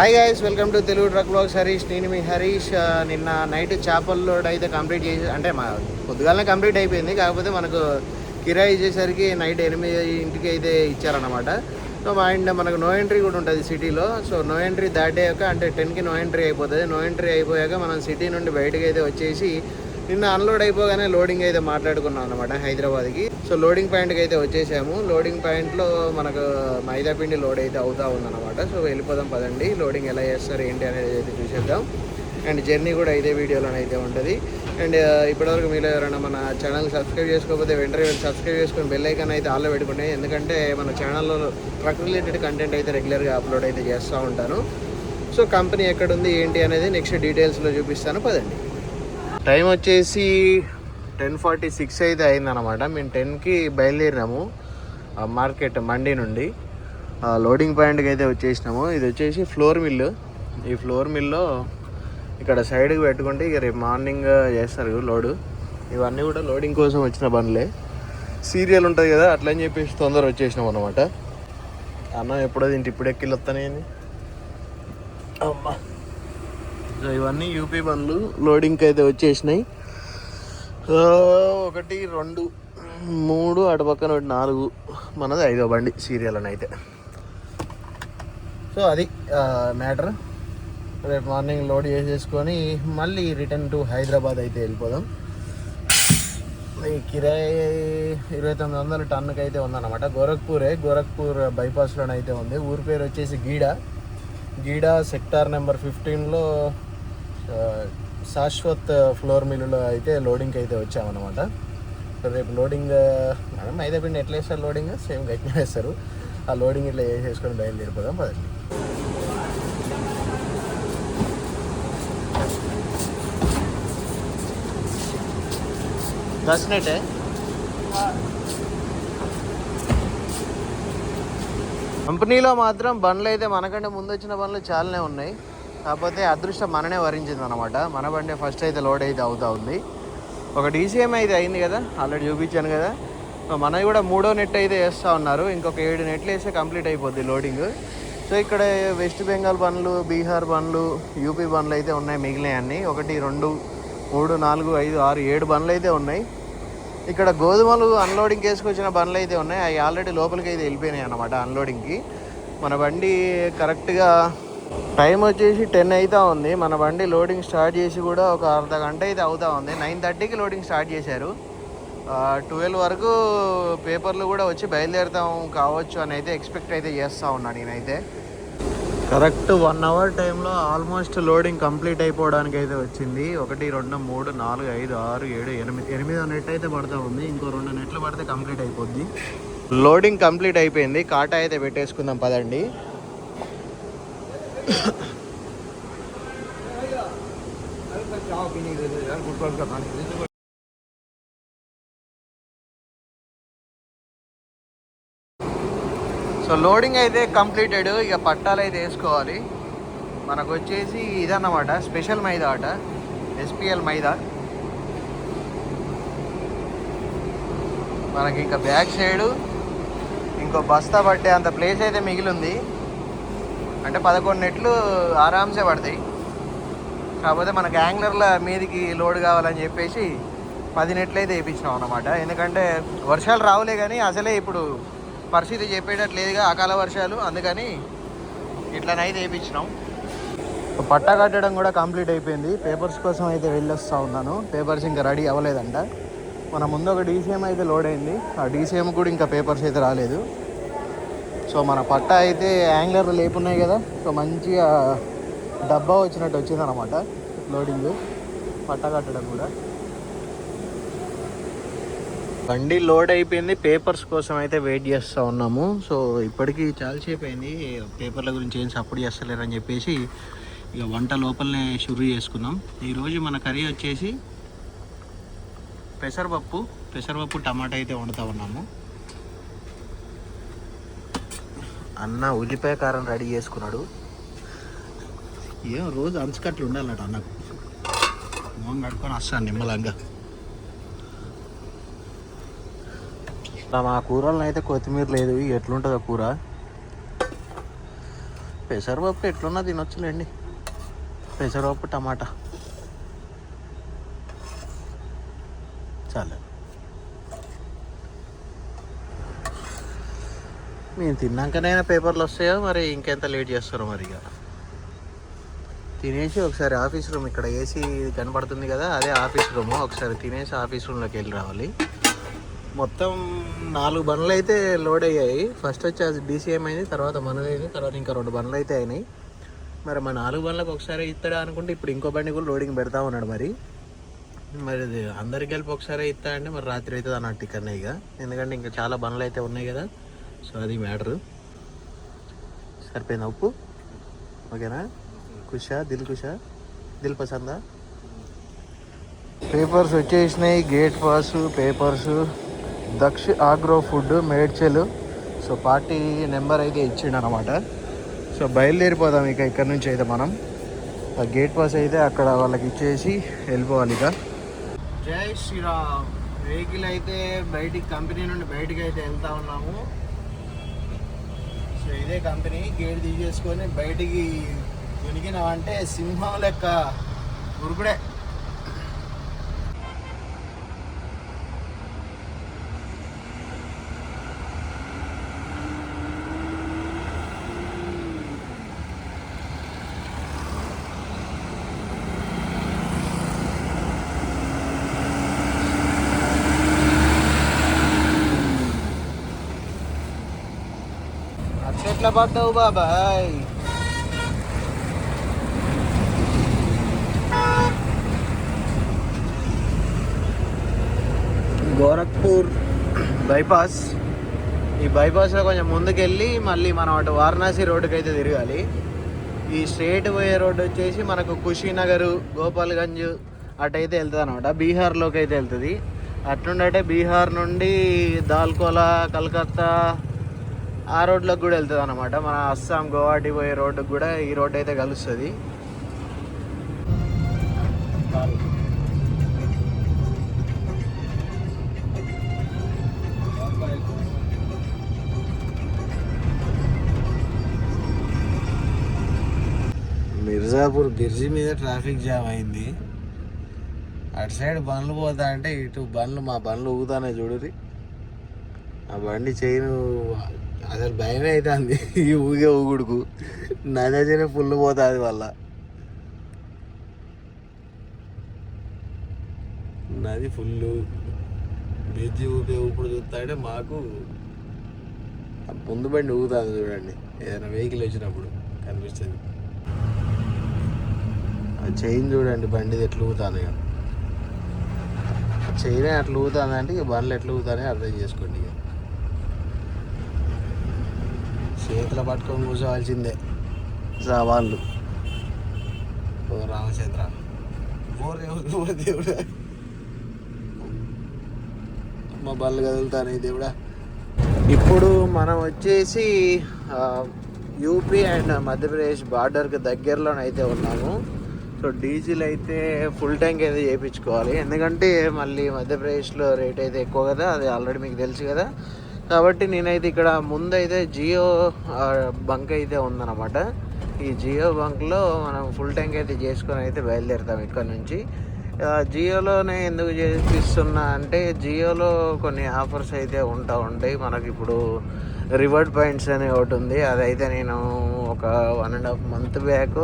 Hi guys welcome to Telugu truck vlogs Harish నేను మీ హరీష్ నిన్న నైట్ చేపల లోడ్ అయితే కంప్లీట్ చేసి అంటే మా పొద్దుగాలనే కంప్లీట్ అయిపోయింది. కాకపోతే మనకు కిరాయి ఇచ్చేసరికి నైట్ ఎనిమిది ఇంటికి అయితే ఇచ్చారనమాట సో మా మనకు నో ఎంట్రీ కూడా ఉంటుంది సిటీలో సో నో ఎంట్రీ దాటాక అంటే టెన్కి నో ఎంట్రీ అయిపోతుంది. నో ఎంట్రీ అయిపోయాక మనం సిటీ నుండి బయటకు అయితే వచ్చేసి నిన్న అన్లోడ్ అయిపోగానే లోడింగ్ అయితే మాట్లాడుకున్నాం అనమాట హైదరాబాద్కి. సో లోడింగ్ పాయింట్కి అయితే వచ్చేసాము. లోడింగ్ పాయింట్లో మనకు మైదా పిండి లోడ్ అయితే అవుతా ఉందన్నమాట. సో వెళ్ళిపోదాం పదండి. లోడింగ్ ఎలా చేస్తారు ఏంటి అనేది అయితే చూసేద్దాం. అండ్ జర్నీ కూడా ఇదే వీడియోలోనే అయితే ఉంటుంది. అండ్ uh, ఇప్పటివరకు మీరు ఎవరైనా మన ఛానల్ సబ్స్క్రైబ్ చేసుకోకపోతే వెంటనే సబ్స్క్రైబ్ చేసుకొని బెల్ ఐకాన్ అయితే ఆల్లో పెట్టుకుంటే ఎందుకంటే మన ఛానల్లో ట్రక్ రిలేటెడ్ కంటెంట్ అయితే రెగ్యులర్గా అప్లోడ్ అయితే చేస్తూ ఉంటాను. సో కంపెనీ ఎక్కడుంది ఏంటి అనేది నెక్స్ట్ డీటెయిల్స్లో చూపిస్తాను. పదండి. టైం వచ్చేసి టెన్ ఫార్టీ సిక్స్ అయితే అయిందనమాట మేము టెన్కి బయలుదేరినాము మార్కెట్ మండి నుండి. లోడింగ్ పాయింట్కి అయితే వచ్చేసినాము. ఇది వచ్చేసి ఫ్లోర్ మిల్లు. ఈ ఫ్లోర్ మిల్లో ఇక్కడ సైడ్కి పెట్టుకుంటే ఇక రేపు మార్నింగ్ చేస్తారు లోడు. ఇవన్నీ కూడా లోడింగ్ కోసం వచ్చిన బండ్లే. సీరియల్ ఉంటుంది కదా అట్లా అని చెప్పేసి తొందర వచ్చేసినాం అనమాట అన్నం ఎప్పుడో తింటే ఇప్పుడు ఎక్కిళ్ళు వస్తానే అమ్మా. సో ఇవన్నీ యూపీ బండ్లు లోడింగ్కి అయితే వచ్చేసినాయి. ఒకటి రెండు మూడు అటు పక్కన ఒకటి నాలుగు. మనది ఐదో బండి సీరియల్ అని అయితే. సో అది మ్యాటర్. రేపు మార్నింగ్ లోడ్ చేసేసుకొని మళ్ళీ రిటర్న్ టు హైదరాబాద్ అయితే వెళ్ళిపోదాం. ఈ కిరాయి ఇరవై తొమ్మిది వందల టన్నుకి అయితే ఉందన్నమాట. గోరఖ్పూరే గోరఖ్పూర్ బైపాస్లోనైతే ఉంది. ఊరి పేరు వచ్చేసి గీడా. గీడా సెక్టార్ నెంబర్ ఫిఫ్టీన్లో శాశ్వత్ ఫ్లోర్ మిల్లులో అయితే లోడింగ్కి అయితే వచ్చామన్నమాట. రేపు లోడింగ్ మేడం అయితే పిండి ఎట్లా వేస్తారు లోడింగ్ సేమ్ గట్టిగా వేస్తారు. ఆ లోడింగ్ ఇట్లా వేసేసుకొని బయలుదేరిపోదాం పదండి. కంపెనీలో మాత్రం బండ్లు అయితే మనకంటే ముందు వచ్చిన బండ్లు చాలానే ఉన్నాయి. కాకపోతే అదృష్టం మననే వరించింది అనమాట మన బండి ఫస్ట్ అయితే లోడ్ అయితే అవుతా ఉంది. ఒక డీసీఎం అయితే అయింది కదా ఆల్రెడీ చూపించాను కదా. సో మనది కూడా మూడో నెట్ అయితే వేస్తూ ఉన్నారు. ఇంకొక ఏడు నెట్లు వేస్తే కంప్లీట్ అయిపోద్ది లోడింగ్ సో ఇక్కడ వెస్ట్ బెంగాల్ బండ్లు బీహార్ బండ్లు యూపీ బండ్లు అయితే ఉన్నాయి మిగిలినవి అన్నీ. ఒకటి రెండు మూడు నాలుగు ఐదు ఆరు ఏడు బండ్లు అయితే ఉన్నాయి. ఇక్కడ గోధుమలు అన్లోడింగ్ వేసుకొచ్చిన బండ్లు అయితే ఉన్నాయి. అవి ఆల్రెడీ లోపలికి అయితే వెళ్ళిపోయినాయి అనమాట అన్లోడింగ్కి మన బండి కరెక్ట్గా టైం వచ్చేసి టెన్ అవుతా ఉంది. మన బండి లోడింగ్ స్టార్ట్ చేసి కూడా ఒక అర్ధ గంట అయితే అవుతా ఉంది. నైన్ థర్టీకి లోడింగ్ స్టార్ట్ చేశారు. ట్వెల్వ్ వరకు పేపర్లు కూడా వచ్చి బయలుదేరుతాం కావచ్చు అని అయితే ఎక్స్పెక్ట్ అయితే చేస్తూ ఉన్నాను నేనైతే. కరెక్ట్ వన్ అవర్ టైంలో ఆల్మోస్ట్ లోడింగ్ కంప్లీట్ అయిపోవడానికి అయితే వచ్చింది. ఒకటి రెండు మూడు నాలుగు ఐదు ఆరు ఏడు ఎనిమిది ఎనిమిదో నెట్ అయితే పడతా ఉంది. ఇంకో రెండు నెట్లు పడితే కంప్లీట్ అయిపోద్ది. లోడింగ్ కంప్లీట్ అయిపోయింది. కాటా అయితే పెట్టేసుకుందాం పదండి. సో లోడింగ్ అయితే కంప్లీటెడ్ ఇక పట్టాలు అయితే వేసుకోవాలి. మనకు వచ్చేసి ఇదన్నమాట. స్పెషల్ మైదా ఆట ఎస్పిఎల్ మైదా. మనకి ఇంకా బ్యాక్ సైడు ఇంకో బస్తా పట్టే అంత ప్లేస్ అయితే మిగిలింది. అంటే పదకొండు నెట్లు ఆరామ్సే పడతాయి. కాకపోతే మనకు యాంగ్లర్ల మీదికి లోడ్ కావాలని చెప్పేసి పది నెట్లు అయితే వేయించినాం అనమాట ఎందుకంటే వర్షాలు రావులే కానీ అసలే ఇప్పుడు పరిస్థితి చెప్పేటట్లేదుగా అకాల వర్షాలు. అందుకని ఇట్లనైతే వేయించినాం పట్టా కట్టడం కూడా కంప్లీట్ అయిపోయింది. పేపర్స్ కోసం అయితే వెళ్ళొస్తూ ఉన్నాను. పేపర్స్ ఇంకా రెడీ అవ్వలేదంట. మన ముందు ఒక డీసీఎం అయితే లోడ్ అయింది. ఆ డీసీఎం కూడా ఇంకా పేపర్స్ అయితే రాలేదు. సో మన పట్ట అయితే యాంగ్లర్లు లేపున్నాయి కదా సో మంచిగా డబ్బా వచ్చినట్టు వచ్చింది అనమాట లోడింగ్ పట్టా కట్టడం కూడా. బండి లోడ్ అయిపోయింది పేపర్స్ కోసం అయితే వెయిట్ చేస్తూ ఉన్నాము. సో ఇప్పటికీ చాలాసేపు అయింది పేపర్ల గురించి ఏం సపోర్ట్ చేస్తలేరని చెప్పేసి ఇక వంట లోపలనే షురు చేసుకున్నాం. ఈరోజు మన కర్రీ వచ్చేసి పెసరపప్పు పెసరపప్పు టమాటా అయితే వండుతూ ఉన్నాము. అన్న ఉల్లిపాయ కారం రెడీ చేసుకున్నాడు. ఏం రోజు అంచుకట్లు ఉండాలట అన్నకు. మొహం కట్టుకొని వస్తాను నిమ్మలంగా. మా కూరలను అయితే కొత్తిమీర లేదు. ఎట్లుంటుందో కూర? పెసరపప్పు ఎట్లున్నా తినొచ్చులేండి. పెసరపప్పు టమాటా చాలు మేము తిన్నాకనైనా పేపర్లు వస్తాయో మరి ఇంకెంత లేట్ చేస్తారో మరి ఇక. తినేసి ఒకసారి ఆఫీస్ రూమ్ ఇక్కడ ఏసీ కనపడుతుంది కదా అదే ఆఫీస్ రూమ్. ఒకసారి తినేసి ఆఫీస్ రూమ్లోకి వెళ్ళి రావాలి. మొత్తం నాలుగు బండ్లు అయితే లోడ్ అయ్యాయి. ఫస్ట్ వచ్చి అది డీసీఎం అయింది తర్వాత మనదైంది తర్వాత ఇంకా రెండు బండ్లు అయితే అయినాయి. మరి మా నాలుగు బండ్లకు ఒకసారి ఇస్తాడా అనుకుంటే ఇప్పుడు ఇంకో బండి కూడా లోడింగ్ పెడతా ఉన్నాడు మరి. మరి అందరికి కలిపి ఒకసారి ఇస్తా అంటే మరి రాత్రి అవుతుంది అన్నట్టు ఇక్కడనే ఇక. ఎందుకంటే ఇంకా చాలా బండ్లు అయితే ఉన్నాయి కదా. సో అది మ్యాటరు సరిపోయింది ఉప్పు? ఓకేనా? కుషా దిల్ కుషా? దిల్ పసందా? పేపర్స్ వచ్చేసినాయి gate pass papers Daksha agro food Medchal so party number అయితే ఇచ్చిండు అనమాట సో బయలుదేరిపోదాం ఇక ఇక్కడ నుంచి అయితే మనం. ఆ గేట్ పాస్ అయితే అక్కడ వాళ్ళకి ఇచ్చేసి వెళ్ళిపోవాలి ఇక. జై శ్రీరామ్. వెహికల్ అయితే బయటికి కంపెనీ నుండి బయటికి అయితే వెళ్తా ఉన్నాము. ఇదే కంపెనీ గేట్ తీసేసుకొని బయటికి దొరికినామంటే సింహం లెక్క ఉరుకుడే. పడ్డావు బాబాయ్ గోరఖ్పూర్ బైపాస్ ఈ బైపాస్లో కొంచెం ముందుకెళ్ళి మళ్ళీ మనం అటు వారణాసి రోడ్డుకి అయితే తిరగాలి. ఈ స్ట్రేట్ పోయే రోడ్డు వచ్చేసి మనకు కుషీనగర్ గోపాల్గంజ్ అటైతే వెళ్తుంది అనమాట బీహార్లోకి అయితే వెళ్తుంది. అట్నుండి బీహార్ నుండి దాల్కోలా కలకత్తా ఆ రోడ్లోకి కూడా వెళ్తుంది అనమాట మన అస్సాం గౌహాటి పోయే రోడ్డుకి కూడా ఈ రోడ్ అయితే కలుస్తుంది. మిర్జాపూర్ బిర్జి మీద ట్రాఫిక్ జామ్ అయింది. అటు సైడ్ బండ్లు పోతా అంటే ఇటు బండ్లు మా బండ్లు ఊగుతానే చూడురి ఆ బండి చైన్ అసలు భయం అవుతుంది ఈ ఊగే ఊగుడుకు. నా ఫుల్ పోతుంది వల్ల నది ఫుల్ బ్రిడ్జ్ ఊపే ఊపుడు చూస్తాడే మాకు ముందు బండి ఊగుతుంది చూడండి. ఏదైనా వెహికల్ వచ్చినప్పుడు కనిపిస్తుంది. ఆ చైన్ చూడండి బండిది ఎట్లా ఊగుతుంది ఇక చైన్ అట్లా ఊగుతుంది అంటే ఇక బండ్లు ఎట్లా ఊగుతానే అర్థం చేసుకోండి ఇక. చేతిలో పట్టుకొని కూర్చోవాల్సిందే. సవాళ్ళు ఓ రామచంద్ర. ఓ రేవు దేవుడా? మా బళ్ళు కదులుతాను దేవుడా? ఇప్పుడు మనం వచ్చేసి యూపీ అండ్ మధ్యప్రదేశ్ బార్డర్కి దగ్గరలోనైతే ఉన్నాము. సో డీజిల్ అయితే ఫుల్ ట్యాంక్ అయితే చేయించుకోవాలి ఎందుకంటే మళ్ళీ మధ్యప్రదేశ్లో రేట్ అయితే ఎక్కువ కదా అది ఆల్రెడీ మీకు తెలుసు కదా. కాబట్టి నేనైతే ఇక్కడ ముందైతే జియో బంక్ అయితే ఉందన్నమాట. ఈ జియో బంక్లో మనం ఫుల్ ట్యాంక్ అయితే చేసుకొని అయితే బయలుదేరుతాం ఇక్కడ నుంచి. ఆ, జియోలోనే ఎందుకు చేపిస్తున్నా అంటే జియోలో కొన్ని ఆఫర్స్ అయితే ఉంటా ఉంటాయి. మనకి ఇప్పుడు రివర్డ్ పాయింట్స్ అనే ఒకటి ఉంది. అదైతే నేను ఒక one and half month back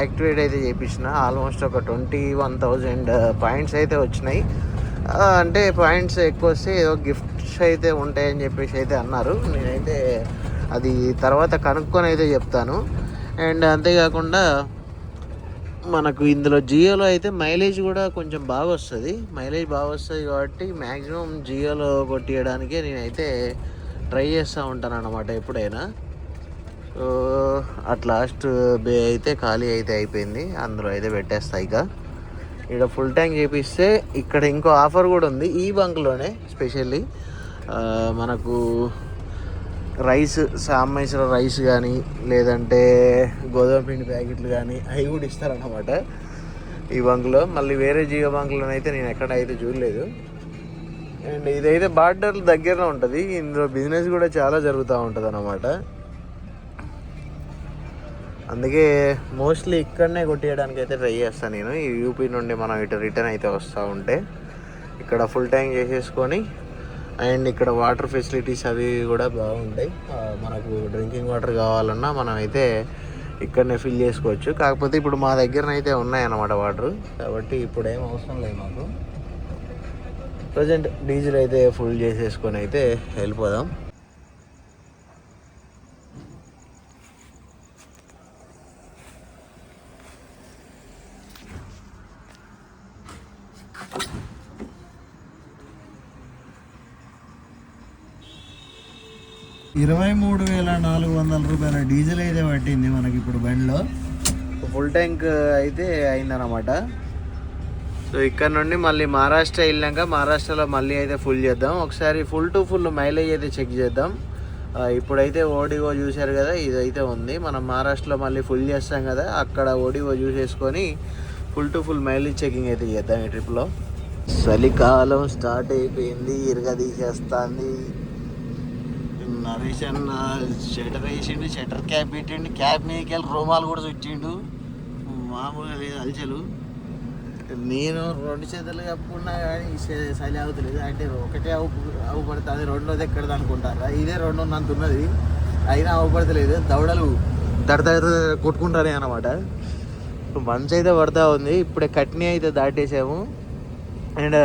activate అయితే చేపించిన ఆల్మోస్ట్ ఒక ట్వంటీ వన్ థౌజండ్ పాయింట్స్ అయితే వచ్చినాయి. అంటే పాయింట్స్ ఎక్కువ వస్తే ఏదో గిఫ్ట్ గిఫ్ట్స్ అయితే ఉంటాయని చెప్పేసి అయితే అన్నారు. నేనైతే అది తర్వాత కనుక్కొని అయితే చెప్తాను. అండ్ అంతేకాకుండా మనకు ఇందులో జియోలో అయితే మైలేజ్ కూడా కొంచెం బాగా వస్తుంది. మైలేజ్ బాగా వస్తుంది కాబట్టి మ్యాక్సిమం జియోలో కొట్టియడానికే నేనైతే ట్రై చేస్తూ ఉంటాను అన్నమాట ఎప్పుడైనా. సో అట్ లాస్ట్ బే అయితే ఖాళీ అయితే అయిపోయింది. అందులో అయితే పెట్టేస్తాయి ఇక. ఇక్కడ ఫుల్ ట్యాంక్ చేపిస్తే ఇక్కడ ఇంకో ఆఫర్ కూడా ఉంది. ఈ బంక్లోనే స్పెషల్లీ. మనకు రైస్ సాంబేశ్వర రైస్ కానీ లేదంటే గోధుమ పిండి ప్యాకెట్లు కానీ అవి కూడా ఇస్తారన్నమాట. ఈ బంక్లో మళ్ళీ వేరే జియో బంక్లోనైతే అయితే నేను ఎక్కడ అయితే చూడలేదు. అండ్ ఇదైతే బార్డర్ దగ్గరలో ఉంటుంది. ఇందులో బిజినెస్ కూడా చాలా జరుగుతూ ఉంటుంది అన్నమాట అందుకే మోస్ట్లీ ఇక్కడనే కొట్టేయడానికి అయితే ట్రై చేస్తాను నేను. ఈ యూపీ నుండి మనం ఇటు రిటర్న్ అయితే వస్తూ ఉంటే. ఇక్కడ ఫుల్ ట్యాంక్ చేసేసుకొని అండ్ ఇక్కడ వాటర్ ఫెసిలిటీస్ అవి కూడా బాగుంటాయి. మనకు డ్రింకింగ్ వాటర్ కావాలన్నా మనం అయితే ఇక్కడనే ఫిల్ చేసుకోవచ్చు. కాకపోతే ఇప్పుడు మా దగ్గరనైతే ఉన్నాయన్నమాట వాటర్. కాబట్టి ఇప్పుడు ఏం అవసరం లేదు మాకు. ప్రజెంట్ డీజిల్ అయితే ఫుల్ చేసేసుకొని అయితే వెళ్ళిపోదాం. ఇరవై మూడు వేల నాలుగు వందల రూపాయల డీజిల్ అయితే పట్టింది మనకి ఇప్పుడు బండిలో. ఫుల్ ట్యాంక్ అయితే అయిందన్నమాట. సో ఇక్కడ నుండి మళ్ళీ మహారాష్ట్ర వెళ్ళాక మహారాష్ట్రలో మళ్ళీ అయితే ఫుల్ చేద్దాం. ఒకసారి ఫుల్ టు ఫుల్ మైలేజ్ అయితే చెక్ చేద్దాం. ఇప్పుడైతే ఓడిఓ చూశారు కదా ఇదైతే ఉంది. మనం మహారాష్ట్రలో మళ్ళీ ఫుల్ చేస్తాం కదా అక్కడ ODO చూసేసుకొని full to full mileage checking అయితే చేద్దాం ఈ ట్రిప్లో చలికాలం స్టార్ట్ అయిపోయింది ఇరగ తీసేస్తుంది. నరేష్ అన్న షటర్ వేసిండు షటర్ క్యాప్ పెట్టిండు క్యాప్ మీదకి వెళ్ళి రోమాలు కూడా చుట్టిండు. మామూలుగా లేదు అలచలు నేను రెండు చేతులు కప్పుకున్నా కానీ చ- చలి అవుతలేదు. అంటే ఒకటే అవు అవుపడుతుంది రెండోది ఎక్కడది అనుకుంటారా? ఇదే రెండు ఉన్నంత ఉన్నది. అయినా అవుపడతలేదు. దవడలు దడ దగ్గర కొట్టుకుంటానే అనమాట మంచు అయితే పడతా ఉంది. ఇప్పుడే కట్నీ అయితే దాటేసాము. అండ్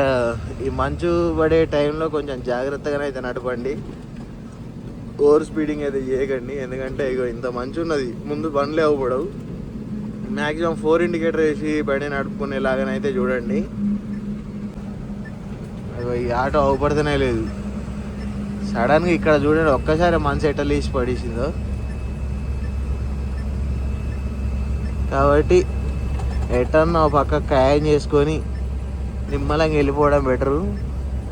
ఈ మంచు పడే టైంలో కొంచెం జాగ్రత్తగానే అయితే నడపండి. ఓవర్ స్పీడింగ్ అయితే చేయకండి. ఎందుకంటే ఇగో ఇంత మంచి ఉన్నది. ముందు బండ్లే అవ్వబడవు. మ్యాక్సిమం ఫోర్ ఇండికేటర్ వేసి బండి నడుపుకునేలాగానైతే చూడండి. అగో ఈ ఆటో అవ్వబడితేనే లేదు. సడన్గా ఇక్కడ చూడండి ఒక్కసారి మంచి ఎట్ట లేచి పడేసిందో. కాబట్టి ఎటన్నా ఒక పక్క ఖాయం చేసుకొని నిమ్మలంగా వెళ్ళిపోవడం బెటరు.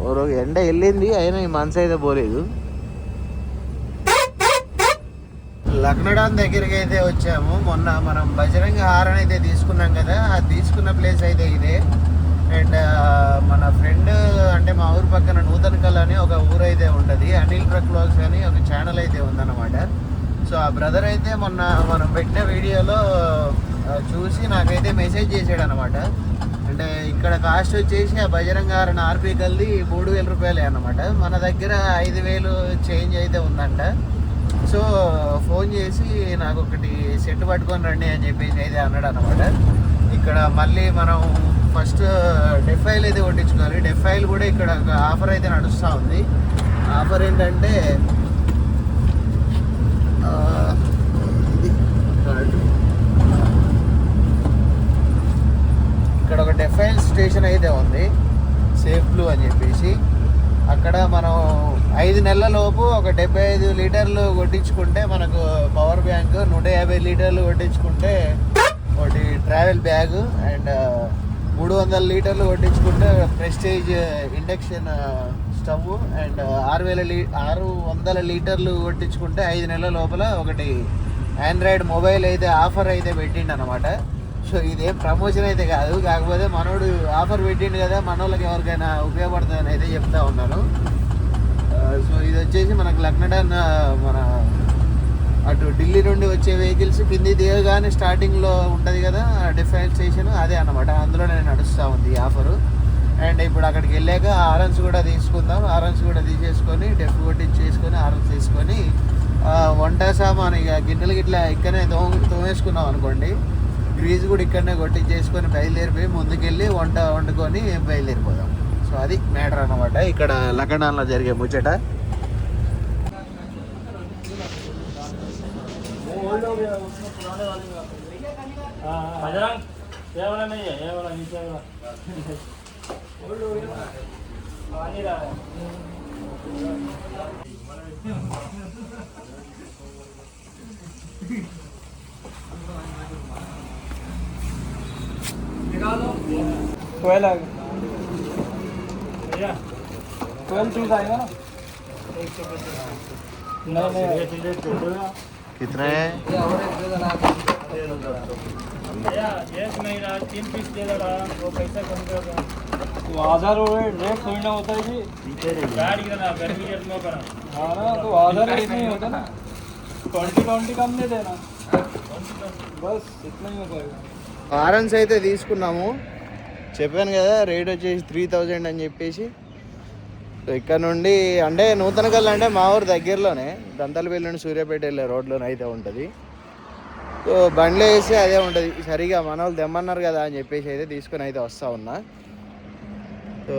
ఓరో ఎండ వెళ్ళింది అయినా ఈ మనసు అయితే పోలేదు. లక్నడాన్ దగ్గరికి అయితే వచ్చాము. మొన్న మనం బజరంగ హారన్ అయితే తీసుకున్నాం కదా. అది తీసుకున్న ప్లేస్ అయితే ఇదే. అండ్ మన ఫ్రెండ్ అంటే మా ఊరు పక్కన నూతన కల్ అని ఒక ఊరు అయితే ఉంటుంది. అనిల్ ట్రక్ బ్లాగ్స్ అని ఒక ఛానల్ అయితే ఉందన్నమాట. సో ఆ బ్రదర్ అయితే మొన్న మనం పెట్టిన వీడియోలో చూసి నాకైతే మెసేజ్ చేశాడు అనమాట అంటే ఇక్కడ కాస్ట్ వచ్చేసి ఆ బజరంగ హారన్ ఆర్పీ కల్ది మూడు వేల రూపాయలే అనమాట మన దగ్గర ఐదు వేలు చేంజ్ అయితే ఉందంట. సో ఫోన్ చేసి నాకు ఒకటి సెట్ పట్టుకొని రండి అని చెప్పేసి అయితే అన్నాడు అనమాట ఇక్కడ మళ్ళీ మనం ఫస్ట్ డెఫైల్ అయితే కొట్టించుకోవాలి. డెఫైల్ కూడా ఇక్కడ ఒక ఆఫర్ అయితే నడుస్తూ ఉంది. ఆఫర్ ఏంటంటే ఇక్కడ ఒక డెఫైల్ స్టేషన్ అయితే ఉంది. సేఫ్ బ్లూ అని చెప్పేసి. అక్కడ మనం ఐదు నెలల లోపు ఒక డెబ్బై ఐదు లీటర్లు కొట్టించుకుంటే మనకు పవర్ బ్యాంక్ నూట యాభై లీటర్లు కొట్టించుకుంటే ఒకటి ట్రావెల్ బ్యాగ్ అండ్ మూడు వందల లీటర్లు కొట్టించుకుంటే ప్రెస్టేజ్ ఇండక్షన్ స్టవ్ అండ్ ఆరు వేల లీ ఆరు వందల లీటర్లు కొట్టించుకుంటే ఐదు నెలల లోపల ఒకటి ఆండ్రాయిడ్ మొబైల్ అయితే ఆఫర్ అయితే పెట్టిండు అనమాట సో ఇదేం ప్రమోషన్ అయితే కాదు కాకపోతే మనోడు ఆఫర్ పెట్టిండు కదా మనోళ్ళకి ఎవరికైనా ఉపయోగపడుతుందని అయితే చెప్తా ఉన్నాను. సో ఇది వచ్చేసి మనకు లక్నడన్ మన అటు ఢిల్లీ నుండి వచ్చే వెహికల్స్ కింది దిగగానే స్టార్టింగ్లో ఉంటుంది కదా డిఫైల్ స్టేషన్ అదే అనమాట నేను నడుస్తూ ఉంది ఈ ఆఫరు అండ్ ఇప్పుడు అక్కడికి వెళ్ళాక ఆరెంజ్ కూడా తీసుకుందాం. ఆరెంజ్ కూడా తీసేసుకొని డెఫ్ కొట్టించేసుకొని ఆరెంజ్ తీసుకొని వంట సామాన్ ఇక గిన్నెలు గిట్లా ఇక్కడనే తోమ తోమేసుకున్నాం అనుకోండి గ్రీజ్ కూడా ఇక్కడనే కొట్టించేసుకొని బయలుదేరిపోయి ముందుకెళ్ళి వంట వండుకొని బయలుదేరిపోయి సో అది మ్యాటర్ అనమాట ఇక్కడ లగ్నాల్లో జరిగే ముచ్చట. Well, कितना है भैया एक महीना तीन पीस दे दे रहा वो पैसा कम कर दो तो आधार और रेट थोड़ी ना होता है जी गाड़ी का ना गर्मी के में करा हाँ ना तो आधार रेट नहीं होता ना ट्वेंटी ट्वेंटी कम नहीं देना बस इतना ही हो पाएगा హారన్స్ అయితే తీసుకున్నాము చెప్పాను కదా రేట్ వచ్చేసి త్రీ థౌజండ్ అని చెప్పేసి. ఇక్కడ నుండి అంటే నూతన కళ్ళు అంటే మా ఊరు దగ్గరలోనే దంతలపల్లి నుండి సూర్యాపేట వెళ్ళే రోడ్లోనే అయితే ఉంటుంది. సో బండ్లో వేసి అదే ఉంటుంది. సరిగా మన వాళ్ళు తెమ్మన్నారు కదా అని చెప్పేసి అయితే తీసుకొని అయితే వస్తూ ఉన్నా. సో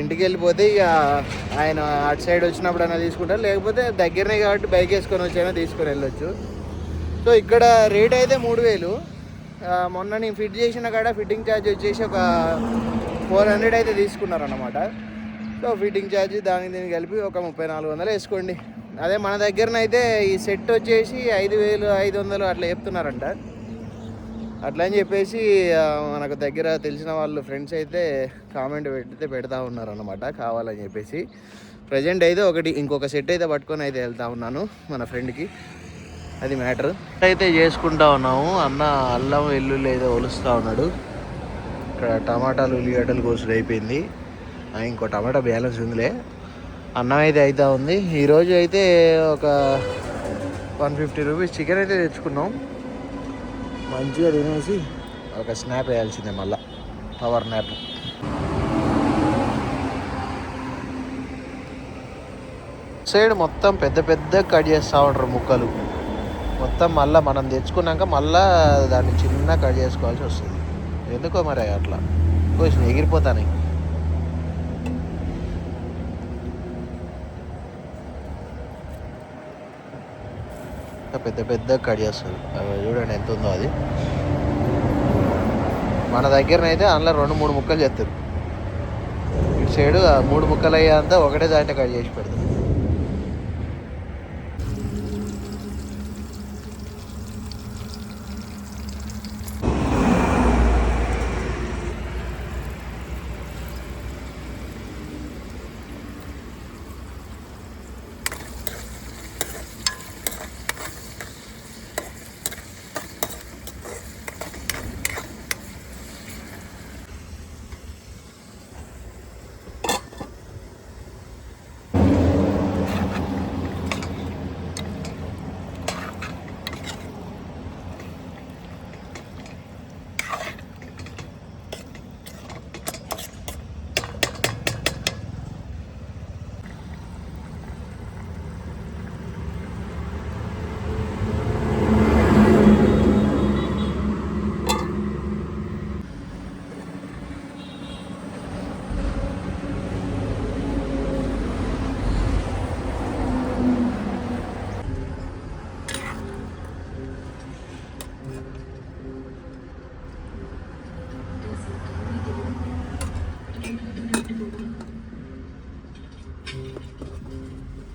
ఇంటికి వెళ్ళిపోతే ఇక ఆయన అటు సైడ్ వచ్చినప్పుడు అయినా తీసుకుంటారు. లేకపోతే దగ్గరనే కాబట్టి బైక్ వేసుకొని వచ్చైనా తీసుకొని వెళ్ళొచ్చు. సో ఇక్కడ రేట్ అయితే మూడు వేలు. మొన్న నేను ఫిట్ చేసిన కాడ ఫిట్టింగ్ ఛార్జ్ వచ్చేసి ఒక ఫోర్ హండ్రెడ్ అయితే తీసుకున్నారన్నమాట. సో ఫిట్టింగ్ ఛార్జ్ దానికి దీనికి కలిపి ఒక ముప్పై నాలుగు వందలు వేసుకోండి. అదే మన దగ్గరనైతే ఈ సెట్ వచ్చేసి ఐదు వేలు ఐదు వందలు అట్లా చెప్తున్నారంట. అట్లా అని చెప్పేసి మనకు దగ్గర తెలిసిన వాళ్ళు ఫ్రెండ్స్ అయితే కామెంట్ పెడితే పెడతా ఉన్నారనమాట కావాలని చెప్పేసి. ప్రజెంట్ అయితే ఒకటి ఇంకొక సెట్ అయితే పట్టుకొని అయితే వెళ్తా ఉన్నాను మన ఫ్రెండ్కి అది మ్యాటర్. అయితే చేసుకుంటా ఉన్నాము. అన్న అల్లం వెల్లుల్లి అయితే ఒలుస్తూ ఉన్నాడు. ఇక్కడ టమాటాలు ఉల్లిగడ్డలు కోసుడు అయిపోయింది. ఇంకో టమాటా బ్యాలెన్స్ ఉందిలే. అన్నం అయితే అవుతూ ఉంది. ఈరోజు అయితే ఒక వన్ ఫిఫ్టీ రూపీస్ చికెన్ అయితే తెచ్చుకున్నాం. మంచిగా తినేసి ఒక స్నాప్ వేయాల్సిందే మళ్ళా. పవర్ నాప్ సైడ్ మొత్తం పెద్ద పెద్ద కట్ చేస్తూ ఉంటారు ముక్కలు. మొత్తం మళ్ళీ మనం తెచ్చుకున్నాక మళ్ళీ దాన్ని చిన్న కట్ చేసుకోవాల్సి వస్తుంది. ఎందుకో మరి అట్లా? కొంచెం ఎగిరిపోతాను. పెద్ద పెద్ద కట్ చేస్తుంది అవి చూడండి ఎంత ఉందో అది. మన దగ్గరనైతే అందులో రెండు మూడు ముక్కలు చేస్తారు. ఇటు సైడు ఆ మూడు ముక్కలు అయ్యేంత ఒకటే దాంట్లో కట్ చేసి పెడతారు.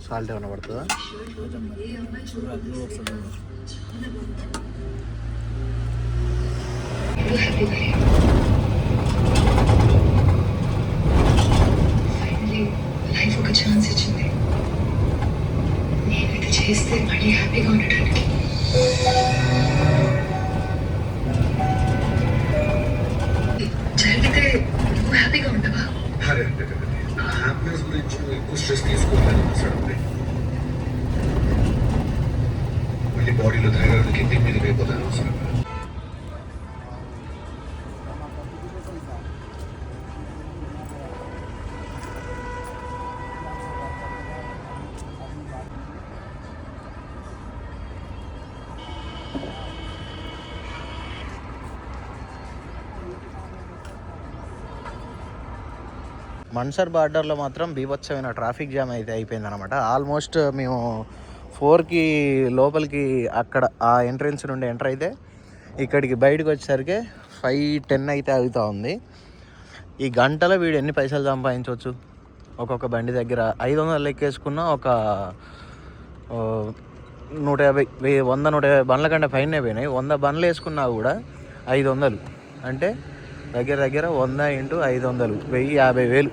సాల్ట్ ఏమైనా పడుతుందా? ఫైనలీ లైఫ్ ఒక ఛాన్స్ ఇచ్చింది. నేను ఇది చేస్తే మళ్ళీ హ్యాపీగా ఉండటానికి. ఆ హ్యాపీనెస్ గురించి నువ్వు ఎక్కువ స్ట్రెస్ తీసుకోలేదు సడన్లీ మళ్ళీ బాడీలో థైరాయిడ్ కిడ్నీ మన్సర్ బార్డర్లో మాత్రం బీభత్సమైన ట్రాఫిక్ జామ్ అయితే అయిపోయింది అనమాట ఆల్మోస్ట్ మేము ఫోర్కి లోపలికి అక్కడ ఆ ఎంట్రన్స్ నుండి ఎంటర్ అయితే ఇక్కడికి బయటకు వచ్చేసరికి ఫైవ్ టెన్ అయితే అవుతూ ఉంది. ఈ గంటలో వీడు ఎన్ని పైసలు సంపాదించవచ్చు? ఒక్కొక్క బండి దగ్గర ఐదు వందలు లెక్కేసుకున్న ఒక నూట యాభై వెయ్యి వంద నూట యాభై బండ్ల కంటే పైన పోయినాయి. వంద బండ్లు వేసుకున్నా కూడా ఐదు వందలు. అంటే దగ్గర దగ్గర వంద ఇంటూ ఐదు వందలు వెయ్యి యాభై వేలు.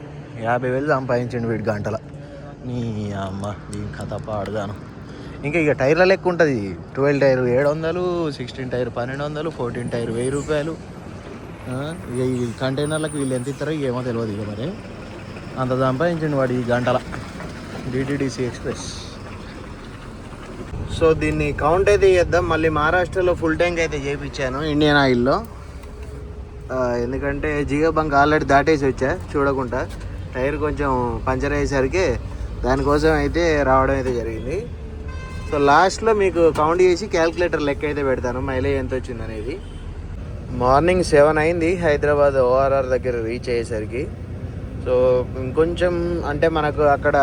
యాభై వేలు సంపాదించండి వీడి గంటల. నీ అమ్మ దీని కథ పాడుగాను ఇంకా ఇక టైర్ల లెక్క ఉంటుంది. ట్వెల్వ్ టైర్ ఏడు వందలు సిక్స్టీన్ టైర్ పన్నెండు వందలు ఫోర్టీన్ టైర్ వెయ్యి రూపాయలు. ఇక ఈ కంటైనర్లకు వీళ్ళు ఎంత ఇస్తారో ఏమో తెలియదు ఇక మరి. అంత సంపాదించండి వాడు ఈ గంటల. DTDC express. సో దీన్ని కౌంట్ అయితే చేద్దాం. మళ్ళీ మహారాష్ట్రలో ఫుల్ ట్యాంక్ అయితే చేయించాను ఇండియన్ ఆయిల్లో. ఎందుకంటే జిగో బంక్ ఆల్రెడీ దాటేసి వచ్చా చూడకుండా. టైర్ కొంచెం పంచర్ అయ్యేసరికి దానికోసం అయితే రావడం అయితే జరిగింది. సో లాస్ట్లో మీకు కౌంట్ చేసి క్యాల్కులేటర్ లెక్క అయితే పెడతాను మైలేజ్ ఎంత వచ్చింది అనేది మార్నింగ్ సెవెన్ అయింది హైదరాబాద్ ఓఆర్ఆర్ దగ్గర రీచ్ అయ్యేసరికి. సో ఇంకొంచెం అంటే మనకు అక్కడ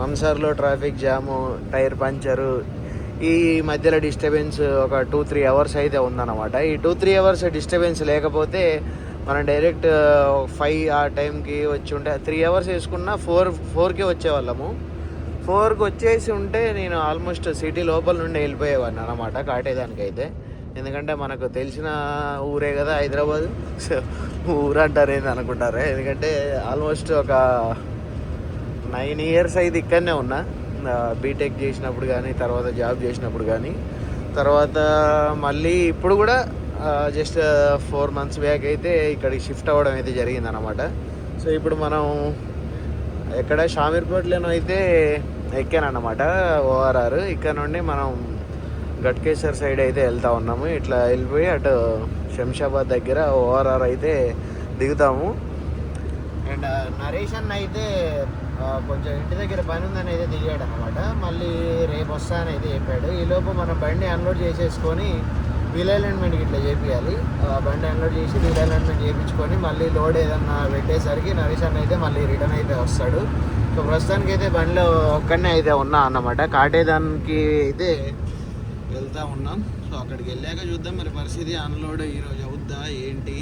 మంసార్లో ట్రాఫిక్ జాము టైర్ పంచరు ఈ మధ్యలో డిస్టర్బెన్స్ ఒక టూ త్రీ అవర్స్ అయితే ఉందన్నమాట. ఈ టూ త్రీ అవర్స్ డిస్టర్బెన్స్ లేకపోతే మనం డైరెక్ట్ ఫైవ్ ఆ టైంకి వచ్చి ఉంటే త్రీ అవర్స్ వేసుకున్నా ఫోర్ ఫోర్కి వచ్చేవాళ్ళము. ఫోర్కి వచ్చేసి ఉంటే నేను ఆల్మోస్ట్ సిటీ లోపల నుండి వెళ్ళిపోయేవాడిని అనమాట కాటేదానికైతే. ఎందుకంటే మనకు తెలిసిన ఊరే కదా హైదరాబాద్. ఊరు అంటారు ఏంది అనుకుంటారు. ఎందుకంటే ఆల్మోస్ట్ ఒక నైన్ ఇయర్స్ అయితే ఇక్కడనే ఉన్నా. బీటెక్ చేసినప్పుడు కానీ తర్వాత జాబ్ చేసినప్పుడు కానీ తర్వాత మళ్ళీ ఇప్పుడు కూడా జస్ట్ ఫోర్ మంత్స్ బ్యాక్ అయితే ఇక్కడికి షిఫ్ట్ అవ్వడం అయితే జరిగింది అనమాట సో ఇప్పుడు మనం ఎక్కడ షామీర్పేటలోనో అయితే ఎక్కానన్నమాట ఓఆర్ఆర్ ఇక్కడ నుండి మనం గట్కేశ్వర్ సైడ్ అయితే వెళ్తా ఉన్నాము. ఇట్లా వెళ్ళిపోయి అటు శంషాబాద్ దగ్గర ఓఆర్ఆర్ అయితే దిగుతాము. అండ్ నరేష్ అన్న అయితే కొంచెం ఇంటి దగ్గర పని ఉందని అయితే దిగాడు అనమాట మళ్ళీ రేపు వస్తానైతే చెప్పాడు. ఈలోపు మనం బండి అన్లోడ్ చేసేసుకొని వీల్ అలైన్మెంట్కి ఇట్లా చేపియాలి. బండి అన్లోడ్ చేసి వీల్ అలైన్మెంట్ చేయించుకొని మళ్ళీ లోడ్ ఏదన్నా పెట్టేసరికి నరేష్ అన్న అయితే మళ్ళీ రిటర్న్ అయితే వస్తాడు. సో ప్రస్తుతానికి అయితే బండిలో ఒక్కడనే అయితే ఉన్నా అన్నమాట. కాటేదానికి అయితే వెళ్తా ఉన్నాం. సో అక్కడికి వెళ్ళాక చూద్దాం మరి పరిస్థితి అన్లోడ్ ఈరోజు అవుద్దా ఏంటి?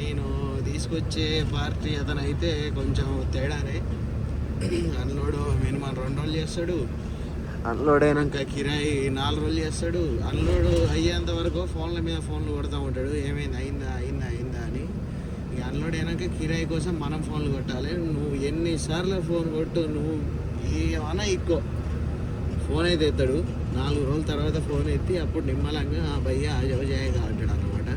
నేను తీసుకొచ్చే పార్టీ అతను అయితే కొంచెం తేడానే. అన్లోడ్ మినిమం రెండు రోజులు చేస్తాడు. అన్లోడ్ అయినాక కిరాయి నాలుగు రోజులు చేస్తాడు. అన్లోడ్ అయ్యేంత వరకు ఫోన్ల మీద ఫోన్లు కొడతా ఉంటాడు. ఏమైంది? అయిందా? అయిందా? అయిందా అని. ఇక అన్లోడ్ అయినాక కిరాయి కోసం మనం ఫోన్లు కొట్టాలి. నువ్వు ఎన్నిసార్లు ఫోన్ కొట్టు? నువ్వు ఏమన్నా ఎక్కువ? ఫోన్ అయితే ఎత్తాడు. నాలుగు రోజుల తర్వాత ఫోన్ ఎత్తి అప్పుడు నిమ్మలంగా "ఆ భయ్య ఆ జోజాయగా అంటాడు అనమాట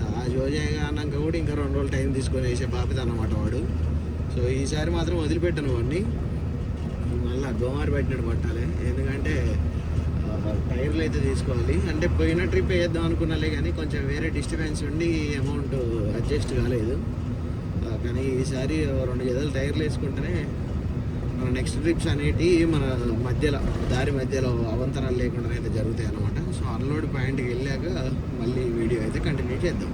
ఆ జోజాయగా అన్నాక కూడా ఇంకా రెండు రోజులు టైం తీసుకొని వేసే బాపిత అన్నమాట వాడు. సో ఈసారి మాత్రం వదిలిపెట్టను వాడిని. మళ్ళీ గోమారి పెట్టినాడు పట్టాలి ఎందుకంటే టైర్లు అయితే తీసుకోవాలి. అంటే పోయిన ట్రిప్ వేద్దాం అనుకున్నాలే కానీ కొంచెం వేరే డిస్టర్బెన్స్ ఉండి అమౌంట్ అడ్జస్ట్ కాలేదు. కానీ ఈసారి రెండు జతలు టైర్లు వేసుకుంటేనే మన నెక్స్ట్ ట్రిప్స్ అనేటివి మన మధ్యలో దారి మధ్యలో అవంతరాలు లేకుండా అయితే జరుగుతాయి అనమాట సో అన్లోడ్ పాయింట్కి వెళ్ళాక మళ్ళీ వీడియో అయితే కంటిన్యూ చేద్దాం.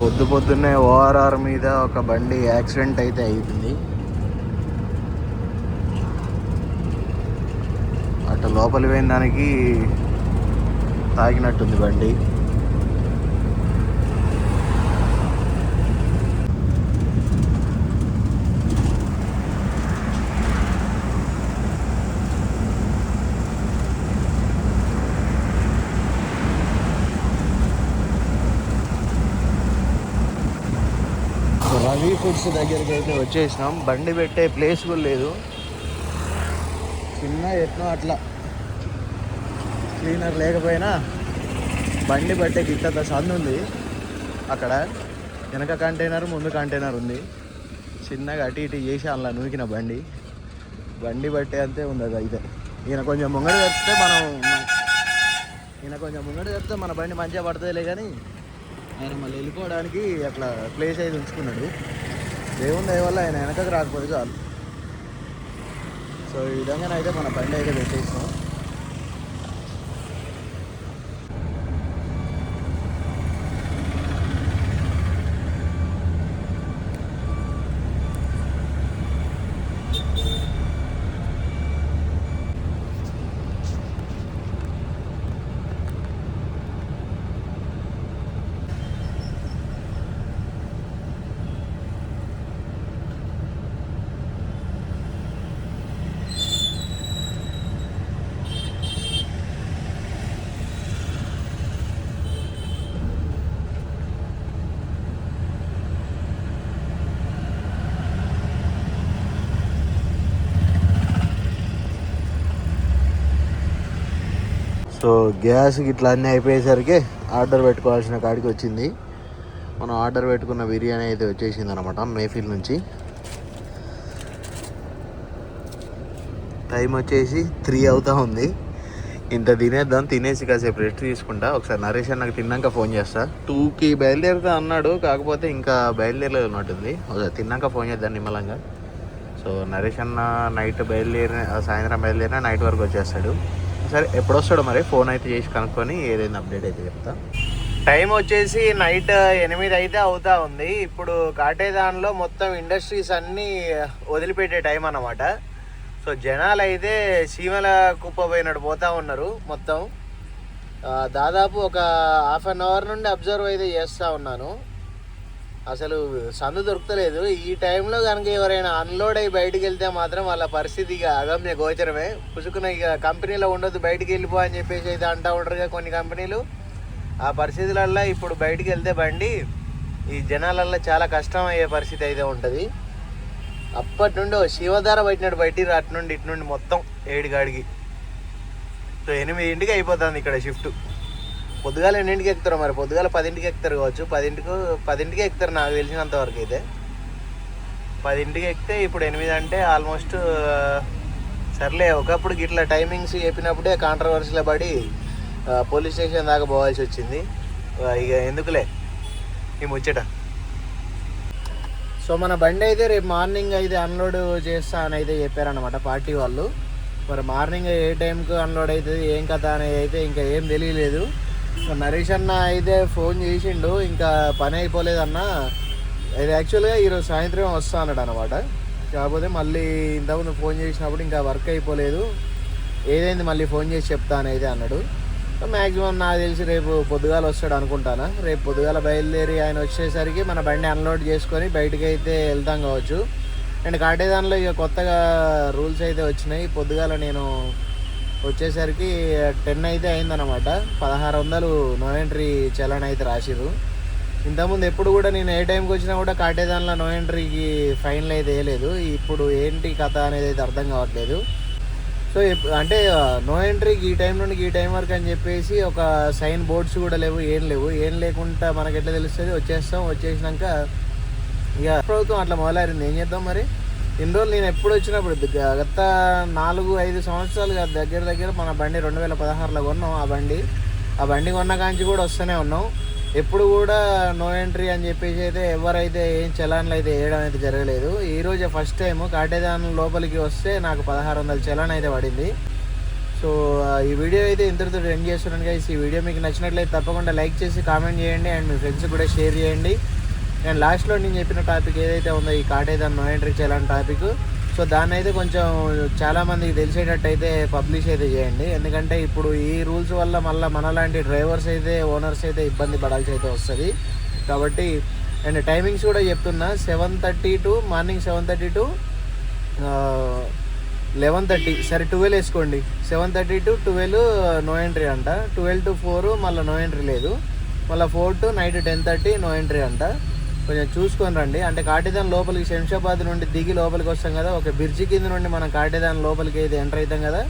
పొద్దు పొద్దున్నే ఓఆర్ఆర్ మీద ఒక బండి యాక్సిడెంట్ అయితే అయింది అటు లోపలి పోయిన దానికి తాగినట్టుంది బండి. ఫుడ్స్ దగ్గరికి అయితే వచ్చేసినాం. బండి పెట్టే ప్లేస్ కూడా లేదు. చిన్న ఎట్నో అట్లా. క్లీనర్ లేకపోయినా బండి పట్టే గిట్టత సందు ఉంది. అక్కడ వెనక కంటైనర్ ముందు కంటైనర్ ఉంది. చిన్నగా అటు ఇటు చేసి అలా నూకిన బండి. బండి పట్టే అంతే ఉంది అది అయితే. ఈయన కొంచెం ముంగడు చెప్తే మనం ఈయన కొంచెం ముంగడు చెప్తే మన బండి మంచిగా పడుతుందిలే కానీ ఆయన మళ్ళీ వెళ్ళిపోవడానికి అట్లా ప్లేస్ అయితే ఉంచుకున్నాడు. దేవుని దయ వల్ల ఆయన వెనకకు రాకపోతే చాలు. సో ఈ విధంగానైతే మన బండి అయితే పెట్టేసాం సో గ్యాస్ ఇట్లా అన్నీ అయిపోయేసరికి ఆర్డర్ పెట్టుకోవాల్సిన కాడికి వచ్చింది. మనం ఆర్డర్ పెట్టుకున్న బిర్యానీ అయితే వచ్చేసింది అనమాట మేఫిల్ నుంచి. టైం వచ్చేసి త్రీ అవుతా ఉంది. ఇంత తినేద్దాం తినేసి కాసేపు రెస్ట్ తీసుకుంటా. ఒకసారి నరేష్ నాకు తిన్నాక ఫోన్ చేస్తా. టూకి బయలుదేరుతా అన్నాడు కాకపోతే ఇంకా బయలుదేరలేదు ఉన్నట్టుంది ఒకసారి తిన్నాక ఫోన్ చేద్దాం నిమ్మలంగా. సో నరేష్ అన్న నైట్ బయలుదేరిన సాయంత్రం బయలుదేరిన నైట్ వరకు వచ్చేస్తాడు. సరే ఎప్పుడు వస్తాడో మరి? ఫోన్ అయితే చేసి కనుక్కొని ఏదైనా అప్డేట్ అయితే చెప్తా. టైం వచ్చేసి నైట్ ఎనిమిది అయితే అవుతా ఉంది. ఇప్పుడు కాటేదాన్లో మొత్తం ఇండస్ట్రీస్ అన్నీ వదిలిపెట్టే టైం అన్నమాట. సో జనాలు అయితే సీమల కుప్ప పోయినట్టు పోతా ఉన్నారు మొత్తం. దాదాపు ఒక హాఫ్ అన్ అవర్ నుండి అబ్జర్వ్ అయితే చేస్తూ ఉన్నాను. అసలు సందు దొరకలేదు ఈ టైంలో కనుక ఎవరైనా అన్లోడ్ అయ్యి బయటికి వెళ్తే మాత్రం వాళ్ళ పరిస్థితి ఇక అగమ్య గోచరమే. పుసుకున్న ఇక కంపెనీలో ఉండొద్దు బయటికి వెళ్ళిపో అని చెప్పేసి అయితే అంటూ ఉంటారుగా కొన్ని కంపెనీలు. ఆ పరిస్థితులల్లో ఇప్పుడు బయటికి వెళ్తే బండి ఈ జనాలల్లో చాలా కష్టం అయ్యే పరిస్థితి అయితే ఉంటుంది. అప్పటి నుండి శివధార పట్టినాడు బయటికి అటు నుండి ఇటు నుండి మొత్తం ఏడుగాడికి సో ఎనిమిదింటికి అయిపోతుంది ఇక్కడ షిఫ్ట్. పొద్దుగాల ఎన్నింటికి ఎక్కుతారు మరి? పొద్దుగాల పదింటికి ఎక్కుతారు కావచ్చు. పదింటికి పదింటికి ఎక్కుతారు నాకు తెలిసినంత వరకు అయితే. పదింటికి ఎక్కితే ఇప్పుడు ఎనిమిది అంటే ఆల్మోస్ట్ సర్లే ఒకప్పుడు గిట్ల టైమింగ్స్ చెప్పినప్పుడే కాంట్రవర్సీలో పడి పోలీస్ స్టేషన్ దాకా పోవాల్సి వచ్చింది. ఇక ఎందుకులే? ఈ ముచ్చట. సో మన బండి అయితే రేపు మార్నింగ్ అయితే అన్లోడ్ చేస్తా అని అయితే చెప్పారనమాట పార్టీ వాళ్ళు. మరి మార్నింగ్ ఏ టైంకి అన్లోడ్ అవుతుంది ఏం కథ అనేది అయితే ఇంకా ఏం తెలియలేదు. నరేష్ అన్న అయితే ఫోన్ చేసిండు ఇంకా పని అయిపోలేదన్న. ఇది యాక్చువల్గా ఈరోజు సాయంత్రం వస్తా అన్నాడు అనమాట కాకపోతే మళ్ళీ ఇంతకుముందు ఫోన్ చేసినప్పుడు ఇంకా వర్క్ అయిపోలేదు. ఏదైంది మళ్ళీ ఫోన్ చేసి చెప్తాను అయితే అన్నాడు. మ్యాక్సిమం నాకు తెలిసి రేపు పొద్దుగాల వస్తాడు అనుకుంటానా. రేపు పొద్దుగాల బయలుదేరి ఆయన వచ్చేసరికి మన బండి అన్లోడ్ చేసుకొని బయటికి అయితే వెళ్తాం కావచ్చు. అండ్ కాటేదానిలో ఇక కొత్తగా రూల్స్ అయితే వచ్చినాయి. పొద్దుగాల నేను వచ్చేసరికి టెన్ అయితే అయిందనమాట పదహారు వందలు నో ఎంట్రీ చలన్ అయితే రాసిరు ఇంతకుముందు ఎప్పుడు కూడా నేను ఏ టైంకి వచ్చినా కూడా కాటేదానిలో నో ఎంట్రీకి ఫైన్లు అయితే వేయలేదు. ఇప్పుడు ఏంటి కథ అనేది అయితే అర్థం కావట్లేదు. సో అంటే నో ఎంట్రీకి ఈ టైం నుండి ఈ టైం వరకు అని చెప్పేసి ఒక సైన్ బోర్డ్స్ కూడా లేవు ఏం లేవు. ఏం లేకుండా మనకి ఎట్లా తెలుస్తుంది? వచ్చేస్తాం వచ్చేసినాక ఇక ప్రభుత్వం అట్లా మొదలైంది. ఏం చేద్దాం మరి? ఇన్ని రోజులు నేను ఎప్పుడు వచ్చినప్పుడు గత నాలుగు ఐదు సంవత్సరాలు దగ్గర దగ్గర మన బండి రెండు వేల పదహారులో కొన్నాం ఆ బండి. ఆ బండి కొన్న కాంచి కూడా వస్తూనే ఉన్నాం. ఎప్పుడు కూడా నో ఎంట్రీ అని చెప్పేసి అయితే ఎవరైతే ఏం చలాన్లు అయితే వేయడం అయితే జరగలేదు. ఈరోజే ఫస్ట్ టైం కాటేదాన్ లోపలికి వస్తే నాకు పదహారు వందల చలాన్ అయితే పడింది. సో ఈ వీడియో అయితే ఇంతటితో ఎండ్ చేస్తున్నాను గైస్ ఈ వీడియో మీకు నచ్చినట్లయితే తప్పకుండా లైక్ చేసి కామెంట్ చేయండి అండ్ మీ ఫ్రెండ్స్ కూడా షేర్ చేయండి. అండ్ లాస్ట్లో నేను చెప్పిన టాపిక్ ఏదైతే ఉందో ఈ కాటేదాన్ నో ఎంట్రీ చేయాలని టాపిక్ సో దాన్ని అయితే కొంచెం చాలామందికి తెలిసేటట్టు అయితే పబ్లిష్ అయితే చేయండి. ఎందుకంటే ఇప్పుడు ఈ రూల్స్ వల్ల మళ్ళీ మనలాంటి డ్రైవర్స్ అయితే ఓనర్స్ అయితే ఇబ్బంది పడాల్సి అయితే వస్తుంది. కాబట్టి అండ్ టైమింగ్స్ కూడా చెప్తున్నా seven thirty to morning seven thirty to eleven thirty సరే ట్వెల్వ్ వేసుకోండి. Seven thirty to twelve no entry అంట. ట్వెల్వ్ టు ఫోర్ మళ్ళీ నో ఎంట్రీ లేదు. మళ్ళీ four to night ten thirty no entry అంట. కొంచెం చూసుకొని రండి. అంటే కాటిదాన్ లోపలికి శంషాబాద్ నుండి దిగి లోపలికి వస్తాం కదా ఒక బ్రిడ్జి కింద నుండి మనం కాటిదాన్ లోపలికి అయితే ఎంటర్ అవుతాం కదా.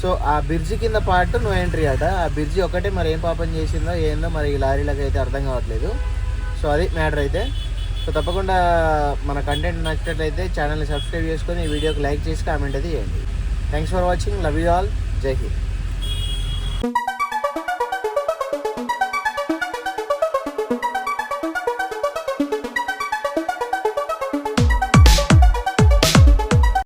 సో ఆ బ్రిడ్జి కింద పార్ట్ నో ఎంట్రీ అట. ఆ బ్రిడ్జి ఒకటే మరి ఏం పాపం చేసిందో ఏందో మరి ఈ లారీలకు అయితే అర్థం కావట్లేదు. సో అది మ్యాటర్ అయితే. సో తప్పకుండా మన కంటెంట్ నచ్చినట్లయితే ఛానల్ని సబ్స్క్రైబ్ చేసుకొని ఈ వీడియోకి లైక్ చేసి కామెంట్ అయితే చేయండి. Thanks for watching love you all జై హింద్